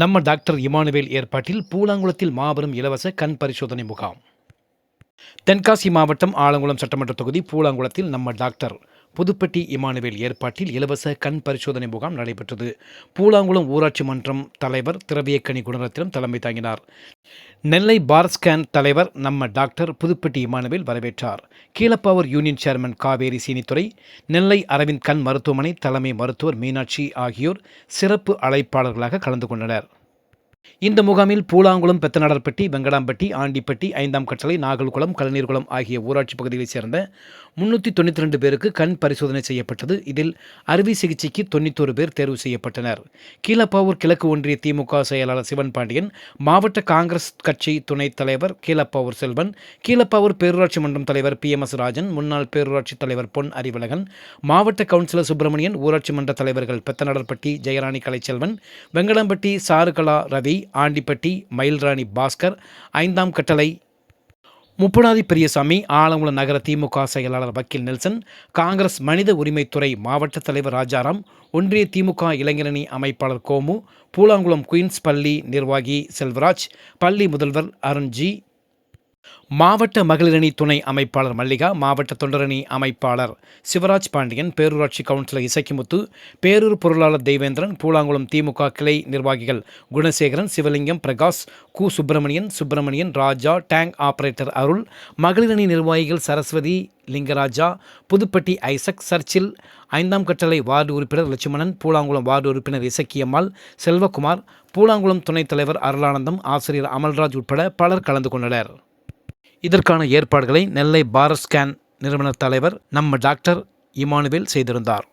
நம்ம doctor Emmanuel ஏற்பாட்டில் பூலாங்குளத்தில் மாபெரும் இலவச கண் பரிசோதனை முகாம். தென்காசி மாவட்டம் ஆலங்குளம் சட்டமன்ற தொகுதி பூலாங்குளத்தில் நம்ம டாக்டர் புதுப்பட்டி இமானுவேல் ஏற்பாட்டில் இலவச கண் பரிசோதனை முகாம் நடைபெற்றது. பூலாங்குளம் ஊராட்சி மன்றம் தலைவர் திரவியக்கணி குணரத்தினம் தலைமை தாங்கினார். நெல்லை பாரஸ்கேன் தலைவர் நம்ம டாக்டர் புதுப்பட்டி இமானுவேல் வரவேற்றார். கீழப்பாவூர் யூனியன் சேர்மன் காவேரி சீனித்துறை நெல்லை அரவிந்த் கண் மருத்துவமனை தலைமை மருத்துவர் மீனாட்சி ஆகியோர் சிறப்பு அழைப்பாளர்களாக கலந்து கொண்டனர். இந்த முகாமில் பூலாங்குளம் பெத்தநாடர்பட்டி வெங்கடாம்பட்டி ஆண்டிப்பட்டி ஐந்தாம் கட்டளை நாகல்குளம் கலநீர்குளம் ஆகிய ஊராட்சி பகுதிகளைச் சேர்ந்த முன்னூற்றி தொண்ணூற்றி ரெண்டு பேருக்கு கண் பரிசோதனை செய்யப்பட்டது. இதில் அறுவை சிகிச்சைக்கு தொண்ணூத்தோரு பேர் தேர்வு செய்யப்பட்டனர். கீழப்பாவூர் கிழக்கு ஒன்றிய திமுக செயலாளர் சிவன் பாண்டியன் மாவட்ட காங்கிரஸ் கட்சி துணைத் தலைவர் கீழப்பாவூர் செல்வன் கீழப்பாவூர் பேரூராட்சி மன்றம் தலைவர் பி எம் எஸ் ராஜன் முன்னாள் பேரூராட்சி தலைவர் பொன் அறிவழகன் மாவட்ட கவுன்சிலர் சுப்பிரமணியன் ஊராட்சி மன்ற தலைவர்கள் பெத்தநாடர்பட்டி ஜெயராணி கலைச்செல்வன் வெங்கடாம்பட்டி சாருகலா ரவி ஆண்டிப்பட்டி மயில்ராணி பாஸ்கர் ஐந்தாம் கட்டளை. முப்புனாதி பெரியசாமி ஆலங்குளம் நகர திமுக செயலாளர் வக்கீல் நெல்சன் காங்கிரஸ் மனித உரிமைத்துறை மாவட்ட தலைவர் ராஜாராம் ஒன்றிய திமுக இளைஞரணி அமைப்பாளர் கோமு பூலாங்குளம் குயின்ஸ் பள்ளி நிர்வாகி செல்வராஜ் பள்ளி முதல்வர் அருண்ஜி மாவட்ட மகளிரணி துணை அமைப்பாளர் மல்லிகா மாவட்ட தொண்டரணி அமைப்பாளர் சிவராஜ் பாண்டியன் பேரூராட்சி கவுன்சிலர் இசக்கிமுத்து பேரூர் பொருளாளர் தேவேந்திரன் பூலாங்குளம் திமுக கிளை நிர்வாகிகள் குணசேகரன் சிவலிங்கம் பிரகாஷ் கு. சுப்பிரமணியன் சுப்பிரமணியன் ராஜா டேங்க் ஆபரேட்டர் அருள் மகளிரணி நிர்வாகிகள் சரஸ்வதி லிங்கராஜா புதுப்பட்டி ஐசக் சர்ச்சில் ஐந்தாம் கட்டளை வார்டு உறுப்பினர் லட்சுமணன் பூலாங்குளம் வார்டு உறுப்பினர் இசக்கியம்மாள் செல்வகுமார் பூலாங்குளம் துணைத் தலைவர் அருளானந்தம் ஆசிரியர் அமல்ராஜ் உட்பட பலர் கலந்து கொண்டனர். இதற்கான ஏற்பாடுகளை நெல்லை பாரஸ்கேன் நிறுவனர் தலைவர் நம்ம டாக்டர் இமானுவேல் செய்திருந்தார்.